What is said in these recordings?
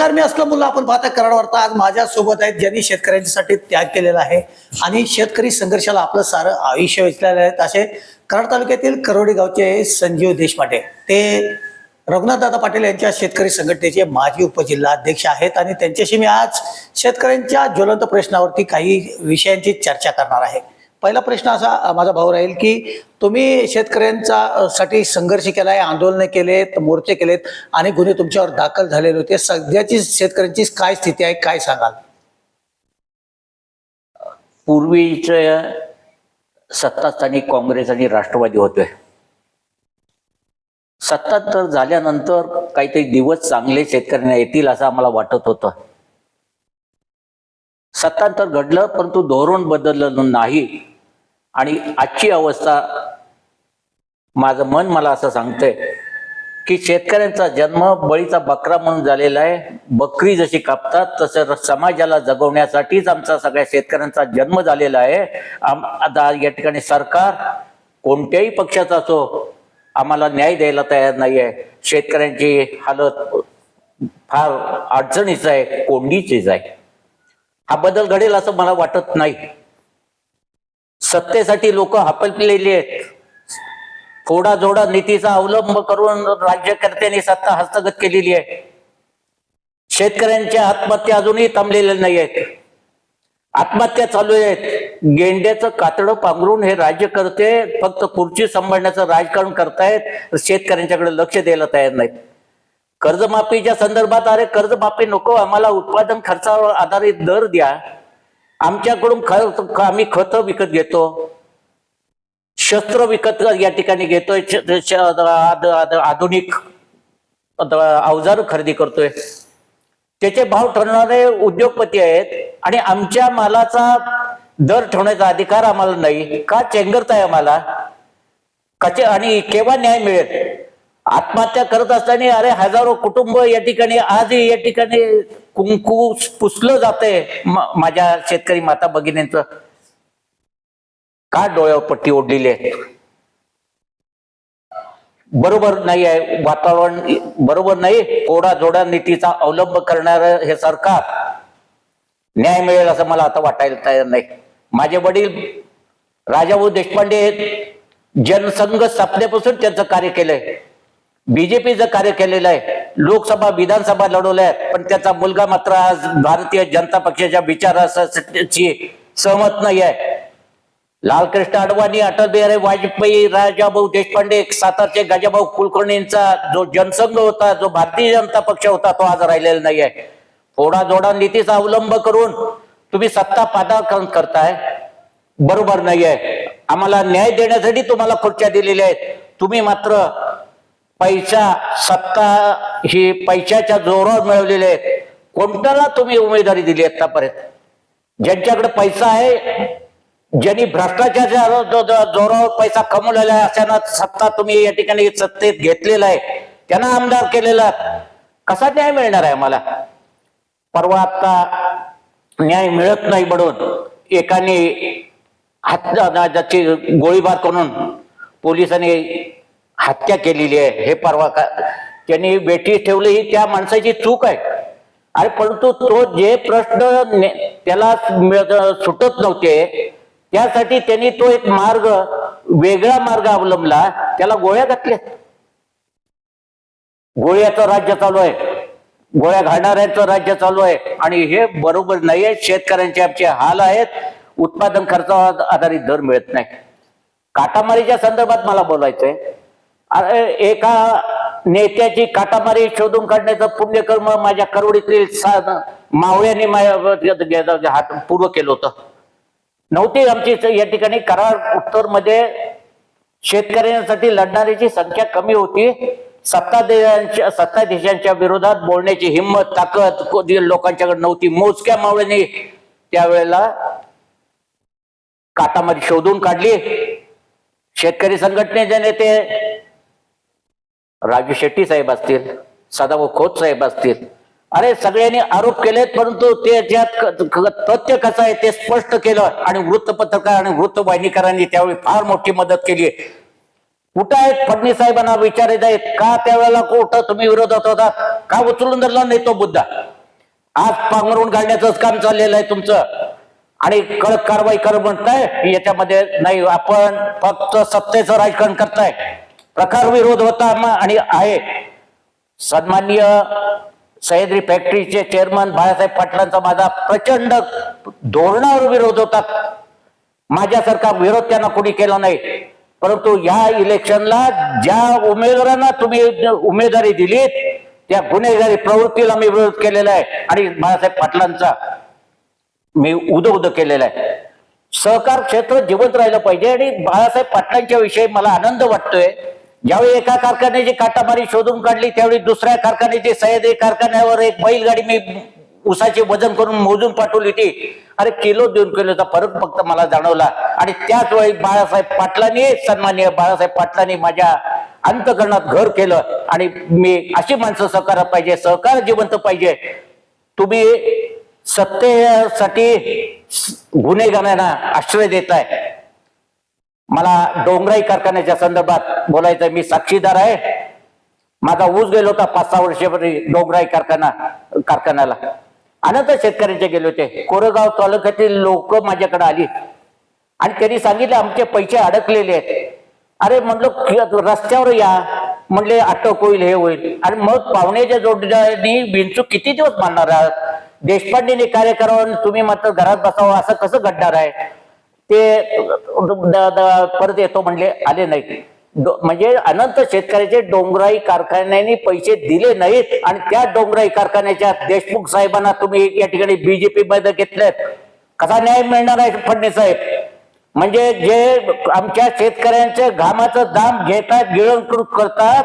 नमस्कार मी असलं मुलं आपण पाहता कराडवार्ता आज माझ्या सोबत आहेत ज्यांनी शेतकऱ्यांसाठी त्याग केलेला आहे. आणि शेतकरी संघर्षाला आपलं सारं आयुष्य वेचलेलं आहे. असे कराड तालुक्यातील करोडी गावचे संजीव देशपाटे ते रघुनाथदादा पाटील यांच्या शेतकरी संघटनेचे माजी उपजिल्हाध्यक्ष आहेत. आणि त्यांच्याशी मी आज शेतकऱ्यांच्या ज्वलंत प्रश्नावरती काही विषयांची चर्चा करणार आहे. पहिला प्रश्न असा माझा भाऊ राहील की तुम्ही शेतकऱ्यांचा साठी संघर्ष केलाय आंदोलनं केलेत मोर्चे केलेत आणि गुन्हे तुमच्यावर दाखल झालेले होते. सध्याची शेतकऱ्यांची काय स्थिती आहे काय सांगाल? पूर्वीच सत्तास्थानी काँग्रेस आणि राष्ट्रवादी होते. सत्तांतर झाल्यानंतर काहीतरी दिवस चांगले शेतकऱ्यांना येतील असं आम्हाला वाटत होतं. सत्तांतर घडलं परंतु धोरण बदललं नाही. आणि आजची अवस्था माझं मन मला असं सांगतंय की शेतकऱ्यांचा जन्म बळीचा बकरा म्हणून झालेला आहे. बकरी जशी कापतात तसं समाजाला जगवण्यासाठीच आमचा सगळ्या शेतकऱ्यांचा जन्म झालेला आहे. आम आता या ठिकाणी सरकार कोणत्याही पक्षाचा असो आम्हाला न्याय द्यायला तयार नाही आहे शेतकऱ्यांची हालत फार अडचणीच आहे कोंडीचीच आहे. हा बदल घडेल असं मला वाटत नाही. सत्तेसाठी लोक हापललेली आहेत. थोडा जोडा नीतीचा अवलंब करून राज्यकर्त्यांनी सत्ता हस्तगत केलेली आहे. शेतकऱ्यांच्या आत्महत्या अजूनही थांबलेल्या नाही आहेत. आत्महत्या चालू आहेत. गेंड्याचं कातडं पांघरून हे राज्यकर्ते फक्त खुर्ची सांभाळण्याचं राजकारण करतायत शेतकऱ्यांच्याकडे लक्ष द्यायला तयार नाहीत. कर्जमाफीच्या संदर्भात अरे कर्जमाफी नको आम्हाला उत्पादन खर्चावर आधारित दर द्या. आमच्याकडून खत आम्ही खतं विकत घेतो. शस्त्र विकत या ठिकाणी घेतोय. आद- आद- आधुनिक अवजार खरेदी करतोय. त्याचे भाव ठरणारे उद्योगपती आहेत आणि आमच्या मालाचा दर ठेवण्याचा अधिकार आम्हाला नाही. का चेंगरताय आम्हाला? कचे आणि केव्हा न्याय मिळेल? आत्महत्या करत असताना अरे हजारो कुटुंब या ठिकाणी आजही या ठिकाणी कुंकू पुसलं जातंय. माझ्या शेतकरी माता भगिनींचं. का डोळ्यावर पट्टी ओढलेली आहे बरोबर नाही आहे. वातावरण बरोबर नाही. कोडा जोडा नीतीचा अवलंब करणार हे सरकार न्याय मिळेल असं मला आता वाटायला तयार नाही. माझे वडील राजाभाऊ देशपांडे हे जनसंघ स्थापनेपासून त्यांचं कार्य केलंय. बीजेपीचं कार्य केलेलं आहे. लोकसभा विधानसभा लढवल्या आहेत. पण त्याचा मुलगा मात्र आज भारतीय जनता पक्षाच्या विचाराची सहमत नाही आहे लालकृष्ण अडवाणी अटल बिहारी वाजपेयी राजाभाऊ देशपांडे सातारचे गाजाभाऊ कुलकर्णींचा जो जनसंघ होता जो भारतीय जनता पक्ष होता तो आज राहिलेला नाही आहे थोडा जोडा नीतीचा अवलंब करून तुम्ही सत्ता पादाकरण करताय. बरोबर नाही आहे आम्हाला न्याय देण्यासाठी तुम्हाला खुर्च्या दिलेल्या आहेत. तुम्ही मात्र पैसा सत्ता ही पैशाच्या जोरावर मिळवलेले आहेत. कोणत्याला तुम्ही उमेदवारी दिली आतापर्यंत? ज्यांच्याकडे पैसा आहे ज्यांनी भ्रष्टाचाराच्या जो- जो- जोरावर पैसा कमवलेला आहे अशांना सत्ता तुम्ही या ठिकाणी सत्तेत घेतलेला आहे. त्यांना आमदार केलेला. कसा न्याय मिळणार आहे आम्हाला? परवा आता न्याय मिळत नाही म्हणून एकाने हत्या ज्याची गोळीबार करून पोलिसांनी हत्या केलेली आहे. हे परवा का त्यांनी बेटी ठेवली ही त्या माणसाची चूक आहे. अरे परंतु तो जे प्रश्न त्याला सुटत नव्हते त्यासाठी त्यांनी तो एक मार्ग वेगळा मार्ग अवलंबला. त्याला गोळ्या घातल्या गोळ्याचं राज्य चालू आहे. गोळ्या घालणाऱ्यांचं राज्य चालू आहे. आणि हे बरोबर नाही आहे. शेतकऱ्यांचे आमचे हाल आहेत. उत्पादन खर्चावर आधारित दर मिळत नाही. काटामारीच्या संदर्भात मला बोलायचंय. अरे एका नेत्याची काटामारी शोधून काढण्याचं पुण्यकर्म माझ्या करोडीतील सा- माझ्या म्हणजे हात पूर्व केलं होतं. नव्हती आमची या ठिकाणी कराड उत्तरमध्ये शेतकऱ्यांसाठी लढणाऱ्याची संख्या कमी होती. सत्ताधीशांच्या सत्ताधीशांच्या विरोधात बोलण्याची हिंमत ताकद लोकांच्याकडे नव्हती. मोजक्या मावळ्यांनी त्यावेळेला काटामारी शोधून काढली. शेतकरी संघटनेचे नेते राजू शेट्टी साहेब असतील सदाभाऊ खोत साहेब असतील. अरे सगळ्यांनी आरोप केलेत परंतु ते ज्यात तथ्य कसं आहे ते स्पष्ट केलं आणि वृत्तपत्रकार आणि वृत्तवाहिनीकरांनी त्यावेळी फार मोठी मदत केली. कुठं आहेत फडणवीस साहेबांना विचारायचं आहेत? का त्यावेळेला कुठं तुम्ही विरोधात होता? का उचलून धरला नाही तो मुद्दा? आज पांघरून घालण्याचंच काम चाललेलं आहे तुमचं. आणि कडक कारवाई कर म्हणताय याच्यामध्ये नाही आपण फक्त सत्तेचं राजकारण करताय. प्रकार विरोध होता आणि आहे. सन्माननीय सह्याद्री फॅक्टरीचे चेअरमन बाळासाहेब पाटलांचा माझा प्रचंड धोरणावर विरोध होता. माझ्यासारखा विरोध त्यांना कोणी केला नाही. परंतु या इलेक्शनला ज्या उमेदवारांना तुम्ही उमेदवारी दिलीत त्या गुन्हेगारी प्रवृत्तीला मी विरोध केलेला आहे आणि बाळासाहेब पाटलांचा मी उद उद केलेला आहे. सहकार क्षेत्र जिवंत राहिलं पाहिजे आणि बाळासाहेब पाटलांच्या विषयी मला आनंद वाटतोय. ज्यावेळी एका कारखान्याची काटामारी शोधून काढली त्यावेळी दुसऱ्या कारखान्याची सह्याद्री कारखान्यावर एक बैलगाडी मी उसाचे वजन करून मोजून पाठवली होती. अरे किलो दोन किलोचा फरक फक्त मला जाणवला. आणि त्याच वेळी बाळासाहेब पाटलांनी सन्मान्य बाळासाहेब पाटलांनी माझ्या अंतकरणात घर केलं. आणि मी अशी माणसं सहकार पाहिजे सहकार जिवंत पाहिजे. तुम्ही सत्तेसाठी गुन्हेगारांना आश्रय देताय. मला डोंगराई कारखान्याच्या संदर्भात बोलायचं मी साक्षीदार आहे. माझा ऊस गेलो होता पाच सहा वर्षापूर्वी डोंगराई कारखाना कारखान्याला. अनंत शेतकऱ्यांचे गेले होते. कोरेगाव तालुक्यातील लोक माझ्याकडे आली. आणि त्यांनी सांगितले आमचे पैसे अडकलेले आहेत. अरे म्हणलं रस्त्यावर या. म्हणले अटक होईल हे होईल. आणि मग पाहुण्याच्या जोडण्यानी बिनचूक किती दिवस मानणार आहात? देशपांडेने कार्य करावं आणि तुम्ही मात्र घरात बसावं असं कसं घडणार आहे? ते परत येतो म्हणले आले नाही म्हणजे अनंत शेतकऱ्याचे डोंगराई कारखान्यांनी पैसे दिले नाहीत आणि त्या डोंगराई कारखान्याच्या देशमुख साहेबांना तुम्ही या ठिकाणी बीजेपी मध्ये घेतलेत कसा न्याय मिळणार आहे फडणवीस साहेब? म्हणजे जे आमच्या शेतकऱ्यांचे घामाचं दाम घेतात गिळंकृत करतात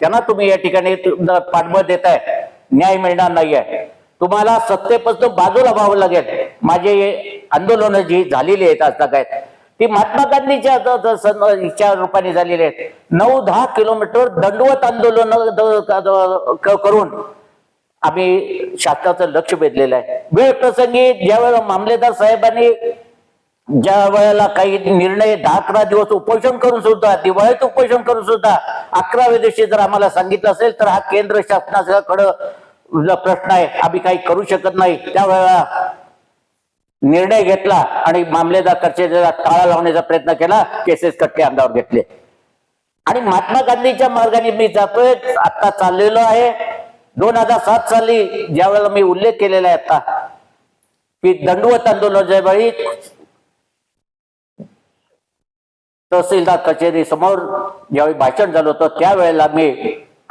त्यांना तुम्ही या ठिकाणी पाठबळ देताय. न्याय मिळणार नाही आहे तुम्हाला सत्तेपासून बाजूला व्हावं लागेल. माझे आंदोलन जी झालेली आहेत आता काय ती महात्मा गांधीच्या इच्छा रूपाने झालेली आहेत. नऊ दहा किलोमीटर दंडवत आंदोलन करून आम्ही शासनाचं लक्ष वेधलेलं आहे. वेळ प्रसंगी ज्यावेळेला मामलेदार साहेबांनी ज्या वेळेला काही निर्णय दहा अकरा दिवस उपोषण करून सुद्धा दिवाळीत उपोषण करून सुद्धा अकराव्या दिवशी जर आम्हाला सांगितलं असेल तर हा केंद्र शासनाकडं प्रश्न आहे आम्ही काही करू शकत नाही. त्यावेळेला निर्णय घेतला आणि मामलेदार कचेरीला टाळा लावण्याचा प्रयत्न केला केसेस कट्टे अंगावर घेतले. आणि महात्मा गांधीच्या मार्गाने मी जातोय आता चाललेलो आहे. दोन हजार सात साली ज्या वेळेला मी उल्लेख केलेला आहे आता की दंडवत आंदोलनाच्या वेळी तहसीलदार कचेरी समोर ज्यावेळी भाषण झालं होतं त्यावेळेला मी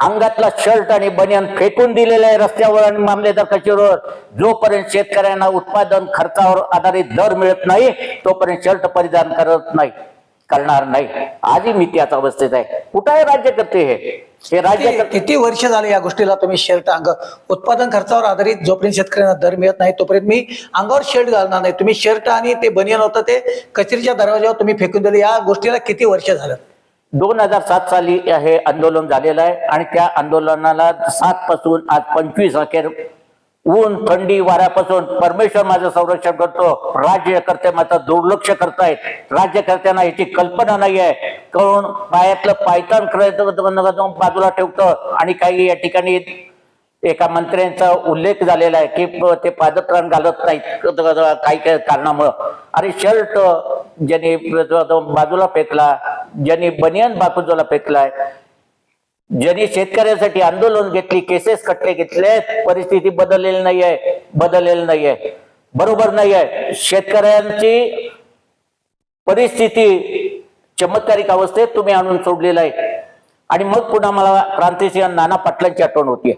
अंगातला शर्ट आणि बनियान फेकून दिलेलं आहे रस्त्यावर आणि मामलेदार कचेरीवर जोपर्यंत शेतकऱ्यांना उत्पादन खर्चावर आधारित दर मिळत नाही तोपर्यंत शर्ट परिधान करत नाही करणार नाही. आजही मी त्याच अवस्थेत आहे. कुठं आहे राज्यकर्ते हे? हे राज्य किती- किती वर्ष झाले या गोष्टीला तुम्ही शर्ट अंग उत्पादन खर्चावर आधारित जोपर्यंत शेतकऱ्यांना दर मिळत नाही तोपर्यंत मी अंगावर शर्ट घालणार नाही. तुम्ही शर्ट आणि ते बनियन होतं ते कचेरीच्या दरवाजावर तुम्ही फेकून दिले. या गोष्टीला किती वर्ष झालं? दोन हजार सात साली हे आंदोलन झालेलं आहे आणि त्या आंदोलनाला सात पासून आज पंचवीस अखेर ऊन थंडी वाऱ्यापासून परमेश्वर माझं संरक्षण करतो. राज्यकर्ते मात्र दुर्लक्ष करतायत. राज्यकर्त्यांना याची कल्पना नाही आहे. करून पायातलं पायतान करायचं बाजूला ठेवतो. आणि काही या ठिकाणी एका मंत्र्यांचा उल्लेख झालेला आहे की ते पादत्राण घालत नाहीत. काही काही कारणामुळं. आणि शर्ट ज्याने बाजूला फेकला ज्यांनी बनियन बापूजोला फेकलाय ज्यांनी शेतकऱ्यांसाठी आंदोलन घेतली केसेस कटले घेतले परिस्थिती बदललेली नाही आहे बदललेली नाहीये. बरोबर नाही आहे शेतकऱ्यांची परिस्थिती चमत्कारिक अवस्थेत तुम्ही आणून सोडलेलं आहे. आणि मग पुन्हा मला क्रांतिसिंह नाना पाटलांची आठवण होती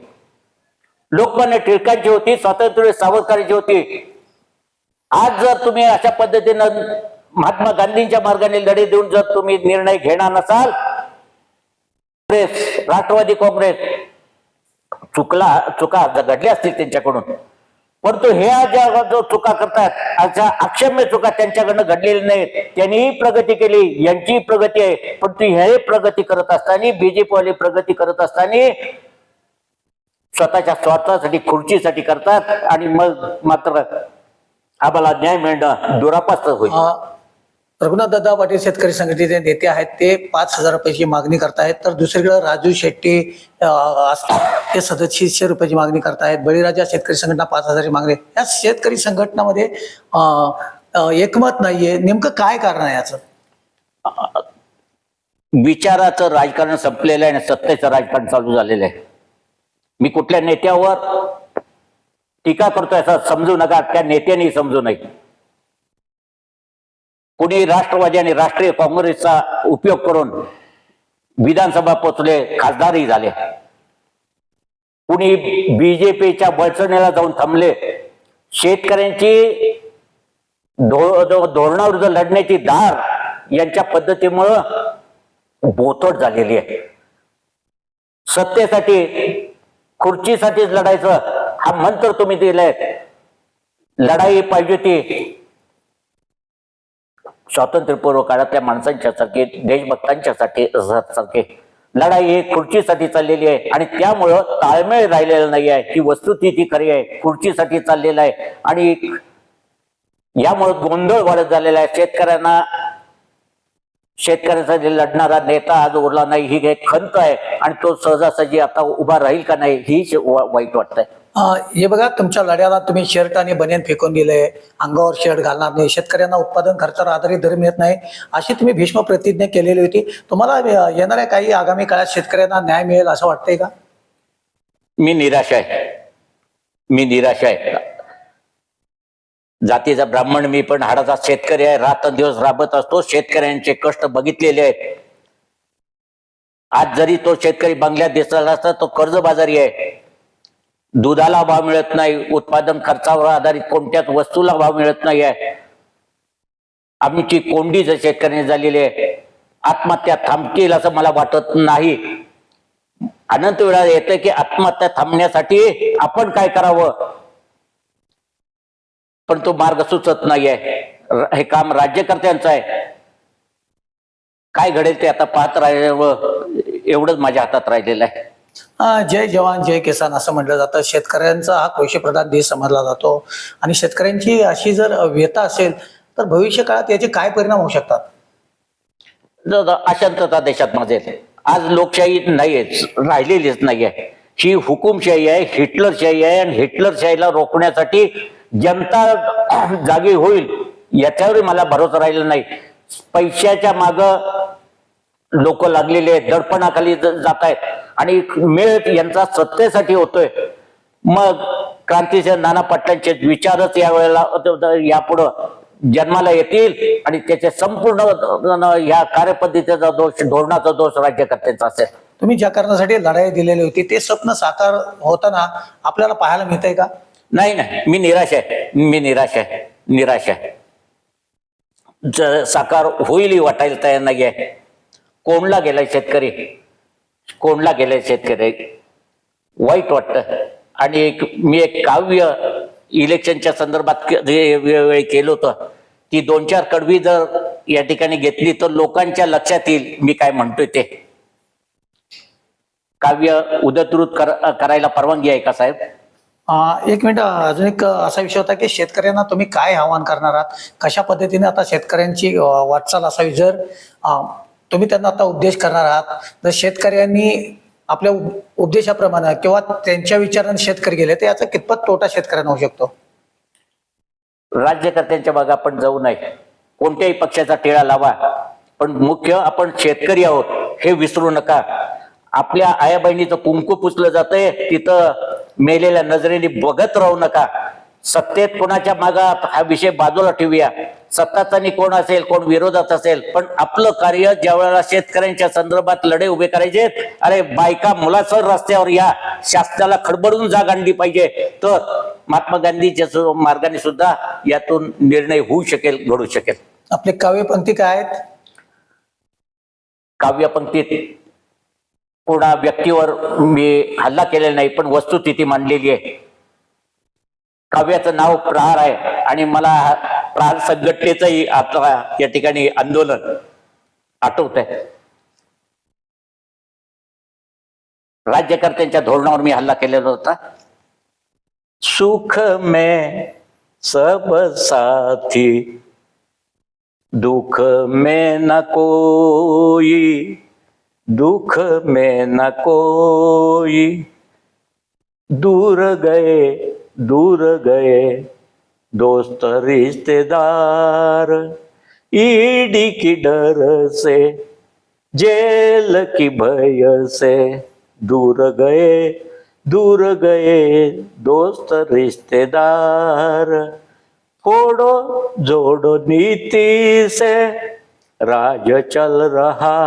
लोकमान्य टिळकांची होती स्वातंत्र्य सावरकरांची होती. आज जर तुम्ही अशा पद्धतीनं महात्मा गांधींच्या मार्गाने लढे देऊन जर तुम्ही निर्णय घेणार नसाल काँग्रेस राष्ट्रवादी काँग्रेस चुकला चुका घडल्या असतील त्यांच्याकडून परंतु हे ज्या जो चुका करतात अशा अक्षम्य चुका त्यांच्याकडनं घडलेल्या नाहीत. त्यांनीही प्रगती केली यांची प्रगती आहे. परंतु हे प्रगती करत असताना बीजेपीवाले प्रगती करत असताना स्वतःच्या स्वार्थासाठी खुर्चीसाठी करतात आणि मग मात्र आम्हाला न्याय मिळणं दुरापास्त होईल. रघुनाथदादा पाटील शेतकरी संघटनेचे नेते आहेत ते पाच हजार रुपयाची मागणी करतायत तर दुसरीकडे राजू शेट्टी असतात ते सदतीसशे रुपयाची मागणी करतायत बळीराजा शेतकरी संघटना पाच हजारची मागणी. या शेतकरी संघटनामध्ये एकमत नाहीये. नेमकं काय कारण आहे याचं? विचाराचं राजकारण संपलेलं आहे आणि सत्तेचं राजकारण चालू झालेलं आहे. मी कुठल्या नेत्यावर टीका करतोय असं समजू नका. त्या नेत्याने समजू नये. कुणी राष्ट्रवादी आणि राष्ट्रीय काँग्रेसचा उपयोग करून विधानसभा पोचले खासदारही झाले. कुणी बीजेपीच्या बळचणीला जाऊन थांबले शेतकऱ्यांची धोरणावर दो, लढण्याची धार यांच्या पद्धतीमुळं बोथट झालेली आहे. सत्तेसाठी खुर्चीसाठीच लढायचं हा मंत्र तुम्ही दिलाय. लढाई पाहिजे ती स्वातंत्र्यपूर्व काळातल्या माणसांच्यासाठी देशभक्तांच्यासाठी सारखे लढाई ही खुर्चीसाठी चाललेली आहे आणि त्यामुळं ताळमेळ राहिलेला नाही आहे. ही वस्तुस्थिती खरी आहे. खुर्चीसाठी चाललेला आहे. आणि यामुळे गोंधळ वाढत झालेला आहे. शेतकऱ्यांना शेतकऱ्यांसाठी लढणारा नेता आज उरला नाही. ही एक खंत आहे. आणि तो सहजासहजी आता उभा राहील का नाही ही वाईट वाटतंय. हे बघा तुमच्या लढ्याला तुम्ही शर्ट आणि बनियन फेकून दिले. अंगावर शर्ट घालणार नाही. शेतकऱ्यांना उत्पादन खर्चावर आधारित दर मिळत नाही. अशी तुम्ही भीष्म प्रतिज्ञा केलेली होती. तुम्हाला येणाऱ्या काही आगामी काळात शेतकऱ्यांना न्याय मिळेल असं वाटतंय का? मी निराश आहे. मी निराश आहे. जातीचा ब्राह्मण मी पण हाडाचा शेतकरी आहे. रात्रंदिवस राबत असतो. शेतकऱ्यांचे कष्ट बघितलेले आहेत. आज जरी तो शेतकरी बंगल्यात दिसला असता तो कर्जबाजारी आहे. दुधाला भाव मिळत नाही उत्पादन खर्चावर आधारित कोणत्याच वस्तूला भाव मिळत नाही आहे आमची कोंडी जर शेतकऱ्यांनी झालेली आहे आत्महत्या थांबतील असं मला वाटत नाही. अनंत वेळा येतं की आत्महत्या थांबण्यासाठी आपण काय करावं? पण तो मार्ग सुचत नाहीये. हे काम राज्यकर्त्यांचं आहे. काय घडेल ते आता पाहत राहिल्यावर एवढंच माझ्या हातात राहिलेलं आहे. जय जवान जय किसान असं म्हटलं जातं. शेतकऱ्यांचा हा कृषीप्रधान देश समजला जातो. आणि शेतकऱ्यांची अशी जर व्यथा असेल तर भविष्य काळात याचे काय परिणाम होऊ शकतात? अशांतता देशात माजेल आज लोकशाही नाहीयेच राहिलेलीच नाहीये. ही हुकुमशाही आहे हिटलरशाही आहे आणि हिटलरशाहीला रोखण्यासाठी जनता जागी होईल याच्यावरही मला भरोसा राहिला नाही. पैशाच्या माग लोक लागलेले आहेत दडपणाखाली जात आहेत आणि मेळ यांचा सत्तेसाठी होतोय. मग क्रांतीचे नाना पाटलांचे विचारच यावेळेला यापुढं जन्माला येतील आणि त्याचे संपूर्ण या कार्यपद्धतीचा दोष धोरणाचा दोष राज्यकर्त्यांचा असेल. तुम्ही ज्या कारणासाठी लढाई दिलेली होती ते स्वप्न साकार होताना आपल्याला पाहायला मिळतंय का? नाही नाही. मी निराश आहे. मी निराश आहे. निराश आहे. साकार होईल वाटायला तयार नाही आहे कोणला गेलाय शेतकरी. कोंडला गेले शेतकरी. वाईट वाटतं. आणि एक मी एक काव्य इलेक्शनच्या संदर्भात वेळी वेळोवेळी केलं होतं ती दोन चार कडवी जर या ठिकाणी घेतली तर लोकांच्या लक्षात येईल मी काय म्हणतोय ते. काव्य उदतृत कर करायला परवानगी आहे का साहेब? एक मिनिट अजून एक असा विषय होता की शेतकऱ्यांना तुम्ही काय आव्हान करणार आहात? कशा पद्धतीने आता शेतकऱ्यांची वाटचाल असावी? जर तुम्ही त्यांना आता उपदेश करणार आहात. जर शेतकऱ्यांनी आपल्या उपदेशाप्रमाणे किंवा त्यांच्या विचाराने शेतकरी गेले तर याचा कितपत तोटा शेतकऱ्यांना होऊ शकतो? राज्यकर्त्यांच्या भाग आपण जाऊ नये. कोणत्याही पक्षाचा टिळा लावा. पण मुख्य आपण शेतकरी आहोत हे विसरू नका. आपल्या आया बहिणीचं कुंकू पुसलं जातंय तिथं मेलेल्या नजरेने बघत राहू नका. सत्तेत कोणाच्या मागात हा विषय बाजूला ठेवूया. सत्ताचानी कोण असेल कोण विरोधात असेल पण आपलं कार्य ज्या वेळेला शेतकऱ्यांच्या संदर्भात लढे उभे करायचे अरे बायका मुलासर रस्त्यावर या शास्त्राला खडबडून जाग आणली पाहिजे. तर महात्मा गांधीच्या मार्गाने सुद्धा यातून निर्णय होऊ शकेल घडू शकेल. आपले काव्यपंक्ती काय आहेत? काव्यपंक्तीत कोणा व्यक्तीवर मी हल्ला केलेला नाही पण वस्तुस्थिती मांडलेली आहे. काव्याचं नाव प्रहार आहे आणि मला प्रहार संघटनेचंही आपला या ठिकाणी आंदोलन आठवत आहे राज्यकर्त्यांच्या धोरणावर मी हल्ला केलेला होता. सुख में सब साथी दुख में न कोई दुख में न कोई. दूर गए दूर गए दोस्त रिश्तेदार ईडी की डर से जेल की भय से। दूर गए दूर गए दोस्त रिश्तेदार फोड़ो जोड़ो नीति से राज चल रहा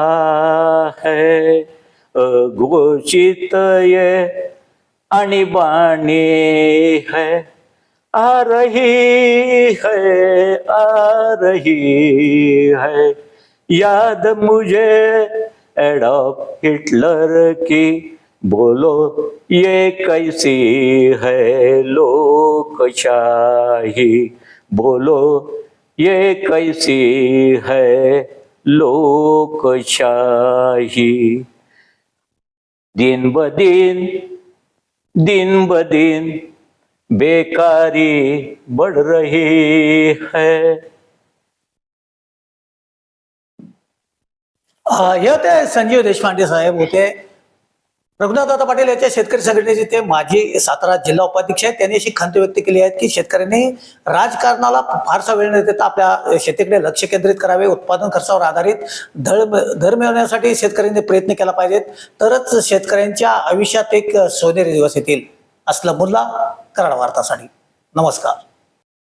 है। अघोषित ये अणिबाणी है, आ रही है, आ रही है। याद मुझे एडॉप हिटलर की, बोलो ये कैसी है लोकशाही? बोलो ये कैसी है लोकशाही? दिन ब दिन दिन ब दिन बेकारी बढ़ रही है। यह होते संजीव देशपांडे साहेब होते रघुनाथदादा पाटील याच्या शेतकरी संघटनेचे ते माजी सातारा जिल्हा उपाध्यक्ष आहेत. त्यांनी अशी खंत व्यक्त केली आहे की शेतकऱ्यांनी राजकारणाला फारसा वेळ न देता आपल्या शेतीकडे लक्ष केंद्रित करावे उत्पादन खर्चावर आधारित दर दर मिळवण्यासाठी शेतकऱ्यांनी प्रयत्न केला पाहिजेत. तरच शेतकऱ्यांच्या आयुष्यात एक सोनेरी दिवस येतील. असलं मुल्ला कराड वार्तासाठी. नमस्कार.